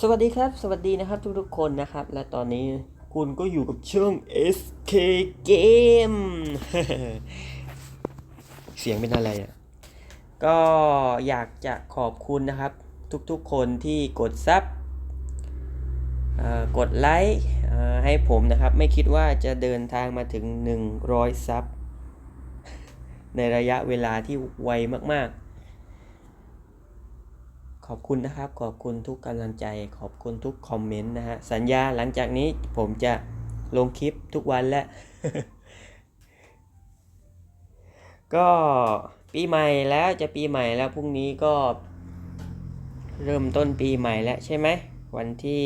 สวัสดีครับ สวัสดีนะครับทุกๆคนนะครับ และตอนนี้คุณก็อยู่กับช่อง SK Game เสียงเป็นอะไรอะ ก็อยากจะขอบคุณนะครับ ทุกๆคนที่กดซับกดไลค์ให้ผมนะครับ ไม่คิดว่าจะเดินทางมาถึง 100 ซับ ในระยะเวลาที่ไวมากๆ ขอบคุณนะครับ ขอบคุณทุกกำลังใจ ขอบคุณทุกคอมเมนต์นะฮะ สัญญาหลังจากนี้ผมจะลงคลิปทุกวันและ ก็ปีใหม่แล้วจะปีใหม่แล้วพรุ่งนี้ก็ เริ่มต้นปีใหม่แล้วใช่ไหม วันที่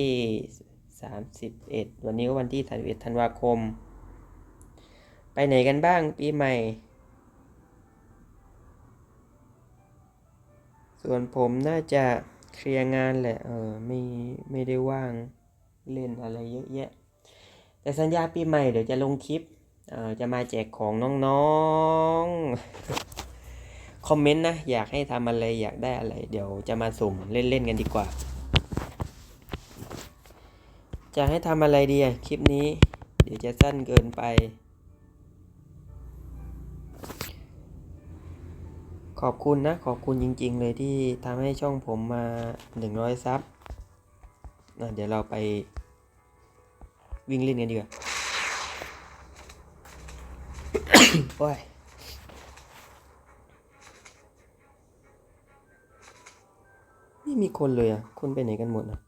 31 วันนี้ก็วันที่ 31 ธันวาคม ไปไหนกันบ้างปีใหม่ ส่วนผมน่าจะเคลียร์งานแหละ เออไม่ไม่ได้ว่างเล่นอะไรเยอะแยะ แต่สัญญาปีใหม่เดี๋ยวจะลงคลิป เออจะมาแจกของน้องๆ คอมเมนต์นะ อยากให้ทำอะไรอยากได้อะไร เดี๋ยวจะมาสุ่มเล่นๆกันดีกว่า จะให้ทำอะไรดีอะคลิปนี้ เดี๋ยวจะสั้นเกินไป ขอบคุณนะขอบคุณจริง ๆ เลยที่ทำให้ช่องผมมา 100 ซับนะเดี๋ยวเราไปวิ่งเล่นกันดีกว่าโอ้ยไม่มีคนเลยอะ คนไปไหนกันหมดอะ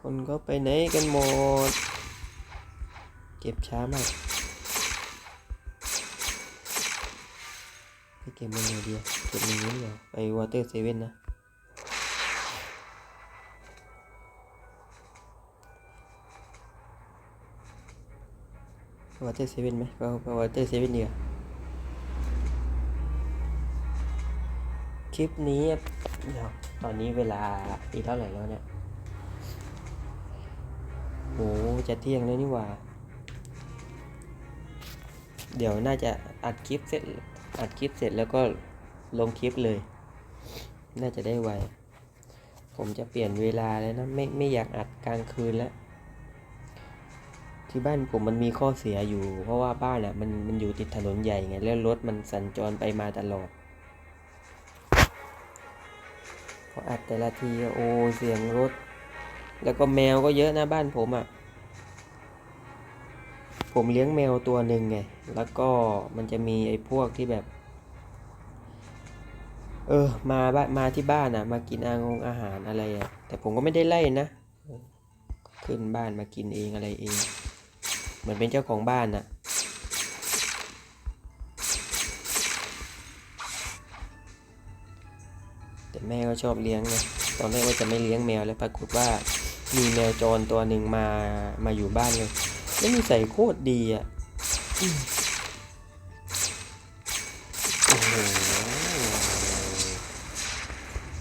คนก็ไปไหนกันหมด เก็บช้ามากไปเก็บมันไหนดีอะเก็บมันนี้เหรอไปวอเตอร์เซเว่นนะ วอเตอร์เซเว่นไหมก็ไปวอเตอร์เซเว่นดีกว่าคลิปนี้เดี๋ยวตอนนี้เวลาอีเท่าไหร่แล้วเนี่ยโหจะเที่ยงแล้วนี่หว่า เดี๋ยวน่าจะอัดคลิปเสร็จอัดคลิปเสร็จแล้วก็ลงคลิปเลย น่าจะได้ไว ผมจะเปลี่ยนเวลาแล้วนะ ไม่ไม่อยากอัดกลางคืนแล้ว ที่บ้านผมมันมีข้อเสียอยู่ เพราะว่าบ้านอะมันมันอยู่ติดถนนใหญ่ไง แล้วรถมันสัญจรไปมาตลอดพออัดแต่ละทีโอเสียงรถ แล้วก็แมวก็เยอะนะบ้านผมอะ่ะ ผมเลี้ยงแมวตัวหนึ่งไง แล้วก็มันจะมีไอ้พวกที่แบบ เออ มาบ้านมาที่บ้านอะ มากินอางงอาหารอะไรอะ แต่ผมก็ไม่ได้ไล่นะ ขึ้นบ้านมากินเองอะไรเอง เหมือนเป็นเจ้าของบ้านอะ แต่แม่ก็ชอบเลี้ยงไงตอนแรกว่าจะไม่เลี้ยงแมวแล้วปรากฏว่ามีแมวจรตัวหนึ่งมา มาอยู่บ้านเลย แล้วนิสัยโคตรดีอะ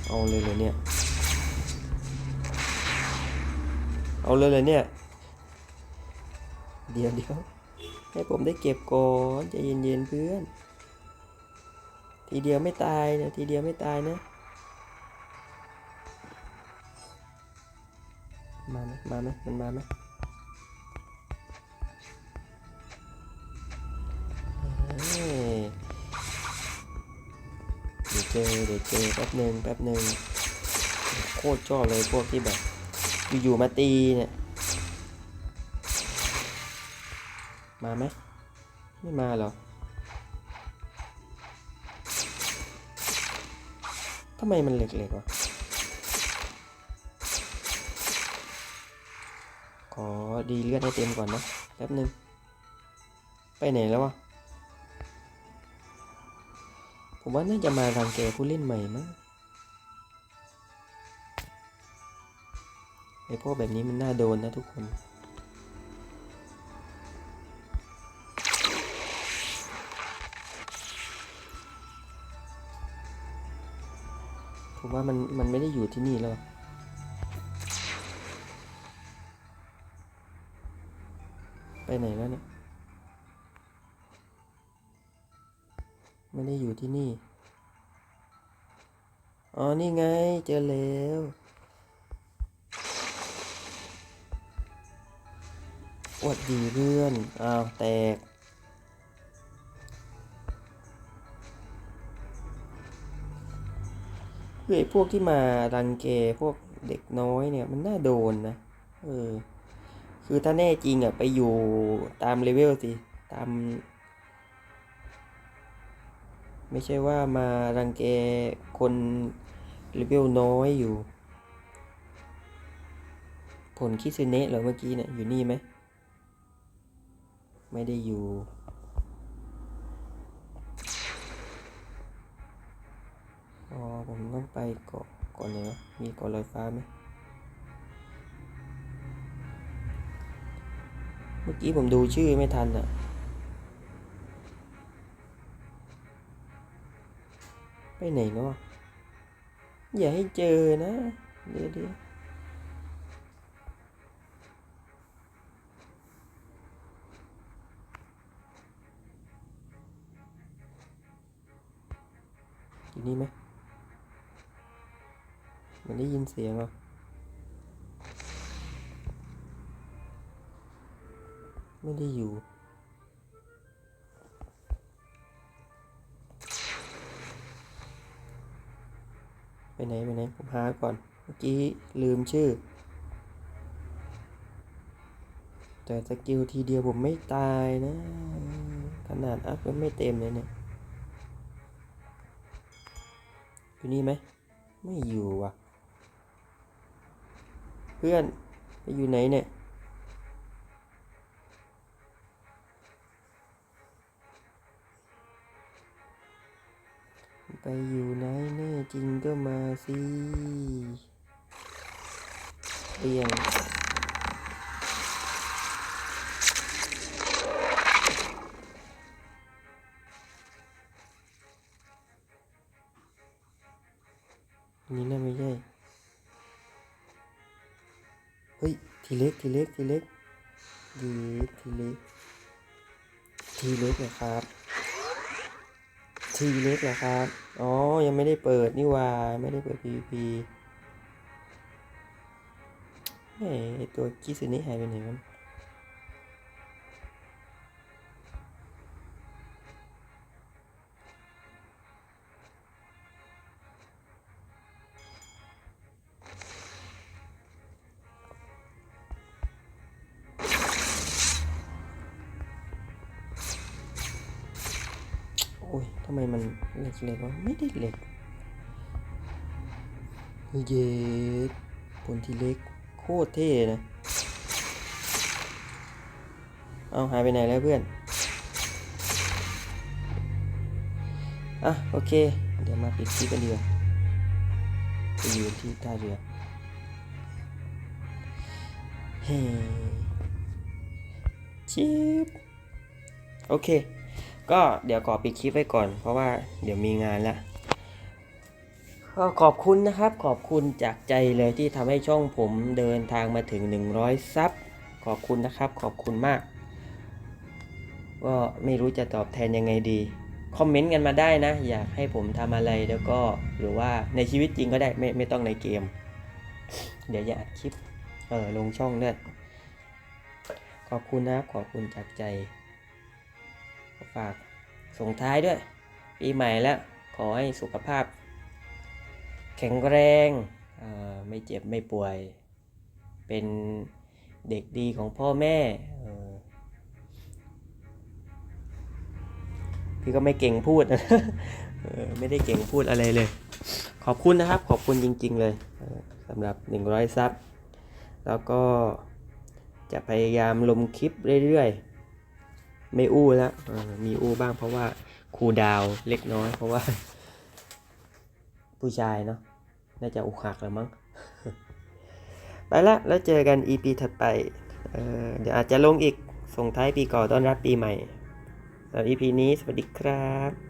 เอาเลยเลยเนี่ย เอาเลยเลยเนี่ย เดี๋ยวเดี๋ยวให้ผมได้เก็บก่อนใจเย็นๆเพื่อน ทีเดียวไม่ตายนะทีเดียวไม่ตายนะ มาไหมมาไหมมันมาไหม อเดี๋ยวเจอแป๊บหนึ่งแป๊บหนึ่งโคตรชอบเลยพวกที่แบบ อยู่ๆมาตีเนี่ย มาไหมไม่มาหรอทำไมมันเหล็กๆวะขอดีเลือดให้เต็มก่อนนะแป๊บหนึ่งไปไหนแล้ววะ ผมว่าน่าจะมารังแกผู้เล่นใหม่มั้งไอพวกแบบนี้มันน่าโดนนะทุกคนผมว่ามันมันไม่ได้อยู่ที่นี่แล้ว ไปไหนแล้วเนี่ย ไม่ได้อยู่ที่นี่ อ๋อ นี่ไง เจอแล้ว อวดดีเพื่อน อ้าว แตก คือไอ้พวกที่มารังแกพวกเด็กน้อยเนี่ย มันน่าโดนนะ เออ คือถ้าแน่จริงอะ ไปอยู่ตามเลเวลสิ ตาม ไม่ใช่ว่ามารังแกคนเลเวลน้อยอยู่ ผลคิซึเนะเหรอเมื่อกี้เนี่ยอยู่นี่ไหม ไม่ได้อยู่ อ๋อ ผมต้องไปเกาะก่อนเลยวะมีเกาะลอยฟ้าไหมเมื่อกี้ผมดูชื่อไม่ทันอะ ไปไหนเนาะอย่าให้เจอนะ เดี๋ยวเดี๋ยวอยู่นี่ไหมมันได้ยินเสียงเหรอไม่ได้อยู่ ไปไหนไปไหนผมหาก่อน เมื่อกี้ลืมชื่อ แต่สกิลทีเดียวผมไม่ตายนะ ขนาดอัพก็ไม่เต็มเลยเนี่ย อยู่นี่ไหม ไม่อยู่ว่ะ เพื่อนไปอยู่ไหนเนี่ย ไปอยู่ไหนแน่จริงก็มาสิเตียงนี่น่าไม่ใช่เฮ้ย ทีเล็ก ทีเล็ก ทีเล็กยีทีเล็ก ทีเล็กนะครับ ทีเล็กเหรอครับ อ๋อ ยังไม่ได้เปิดนี่ว่า ไม่ได้เปิด PVP เฮ้ยไอตัวกิสุนี่หายไปไหนมัน โอ้ยทำไมมันเล็กเหล็กวะไม่ได้เล็กเย็ดผลที่เล็กโคตรเท่นะ เอาหายไปไหนแล้วเพื่อน อะ โอเค เดี๋ยวมาปิดคลิปกันดีกว่าไปยืนที่ท่าเรือ เฮ้ชิปโอเค ก็เดี๋ยวขอปิดคลิปไว้ก่อน เพราะว่าเดี๋ยวมีงานละก็ขอบคุณนะครับ ขอบคุณจากใจเลยที่ทำให้ช่องผมเดินทางมาถึง 100 ซับ ขอบคุณนะครับ ขอบคุณมาก ก็ไม่รู้จะตอบแทนยังไงดี คอมเมนต์กันมาได้นะ อยากให้ผมทำอะไรแล้วก็หรือว่าในชีวิตจริงก็ได้ไม่ไม่ต้องในเกม เดี๋ยวจะอัดคลิปเออลงช่องด้วยขอบคุณนะครับ ขอบคุณจากใจ ฝากส่งท้ายด้วย ปีใหม่แล้วขอให้สุขภาพ แข็งแรง ไม่เจ็บไม่ป่วย เป็นเด็กดีของพ่อแม่ พี่ก็ไม่เก่งพูดนะไม่ได้เก่งพูดอะไรเลย ขอบคุณนะครับ ขอบคุณจริง ๆ เลยสำหรับ 100 ซับ แล้วก็จะพยายามลงคลิปเรื่อย ๆ ไม่อู้แล้วมีอู้บ้างเพราะว่าครูดาวเล็กน้อย เพราะว่า ผู้ชายเนาะน่าจะอกหักแล้วมั้งไปละแล้วเจอกัน EP ถัดไปเเดี๋ยวอาจจะลงอีกส่งท้ายปีก่อต้อนรับปีใหม่สำหรับ EP นี้สวัสดีครับ